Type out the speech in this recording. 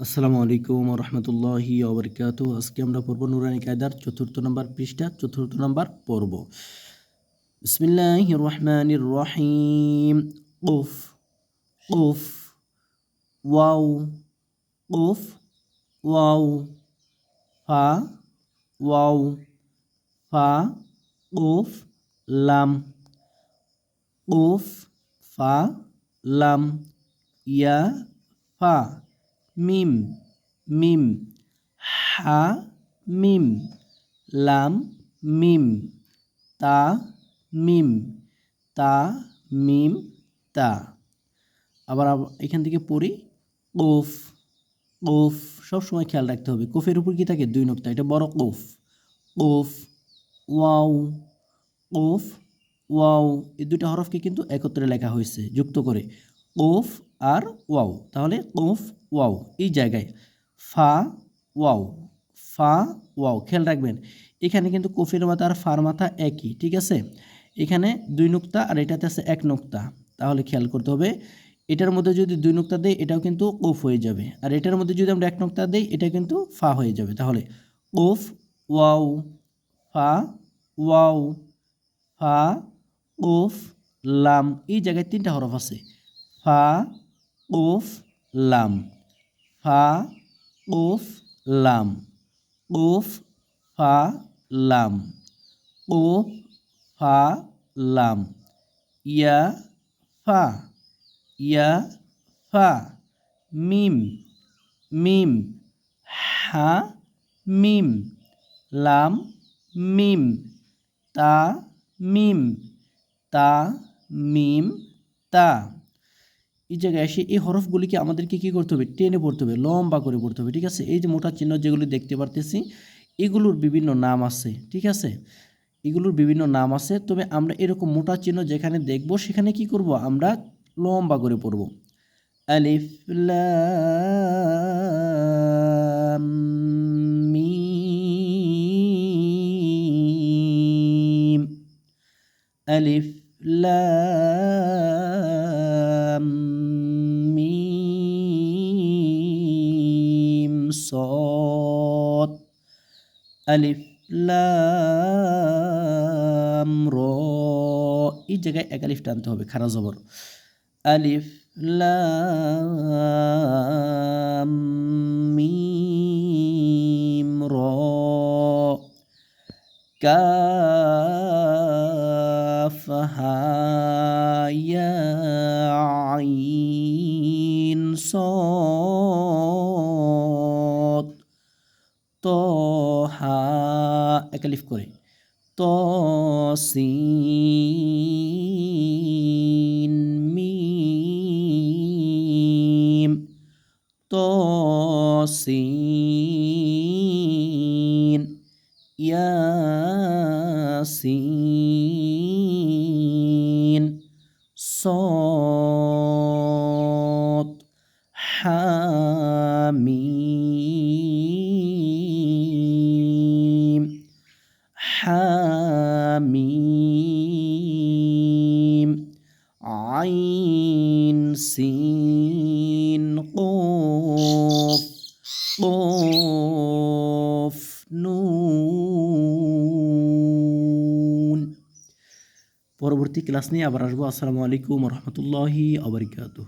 আসসালামু আলাইকুম রহমতুল্লাহি ওবরকাত। আজকে আমরা পড়ব নুরানি কায়দার চতুর্থ নম্বর পৃষ্ঠা, চতুর্থ নম্বর পর্ব। বিসমিল্লাহ রহমান রহিম উফ উফ, ওয়াও উফ, ওয়াও, ফা ওয়াও, ফা, উফ, লাম, উফ, ফা, লাম, ইয়া, ফা। মিম মিম, হা, মিম, লাম, মিম, তা মিম তা মিম, তা। আবার আব- এখান থেকে পড়ি, কোফ কোফ সবসময় খেয়াল রাখতে হবে। কোফের উপর কি থাকে? দুই নোক্তা। এটা বড় কোফ। কোফ, ওয়াও কোফ, ওয়াও। এই দুইটা হরফকে কিন্তু একত্রে লেখা হয়েছে, যুক্ত করে। কোফ আর ওয়াও, তাহলে কোফ ওয়াও, এই জায়গায়। ফা ওয়াও ফা ওয়াও, খেয়াল রাখবেন, এখানে কিন্তু কফির মাথা আর ফার মাথা একই, ঠিক আছে? এখানে দুই নুক্তা আর এটাতে আছে এক নুক্তা, তাহলে খেয়াল করতে হবে, এটার মধ্যে যদি দুই নুক্তা দেই, এটাও কিন্তু কোফ হয়ে যাবে, আর এটার মধ্যে যদি আমরা এক নুক্তা দেই, এটা কিন্তু ফা হয়ে যাবে, তাহলে কোফ ওয়াও, ফা ওয়াও, ফা ওফ লাম, এই জায়গায় তিনটা হরফ আছে, ফা ওফ লাম। ফা ওফ লাম। ওফ ফা, লাম। ওফ ফা, লাম। ইয়া, ফা। ইয়া, ফা। মিম। মিম। হা, মিম। লাম, মিম। তা মিম। তা মিম। তা। এই জায়গায় এসে এই হরফগুলিকে আমাদেরকে কী করতে হবে? টেনে পড়তে হবে, লম্বা করে পড়তে হবে, ঠিক আছে? এই যে মোটা চিহ্ন যেগুলি দেখতে পারতেছি, এগুলোর বিভিন্ন নাম আছে, ঠিক আছে? এগুলোর বিভিন্ন নাম আছে, তবে আমরা এরকম মোটা চিহ্ন যেখানে দেখব, সেখানে কি করব? আমরা লম্বা করে পড়ব। আলিফ মিম আলিফ লাম র এই জায়গায় এক আলিফ আনতে হবে, খারা জবর। আলিফ লাম মিম র কাফ হায়া আইন ত একালিফ করে। ত মিম। ত ইয়াসিন। সত হামি حميم عين سين قوف قوف নুন পরবর্তী ক্লাস নিয়ে আবার আসবো আসসালামু আলাইকুম রহমতুল্লাহি আবরিকাতুহ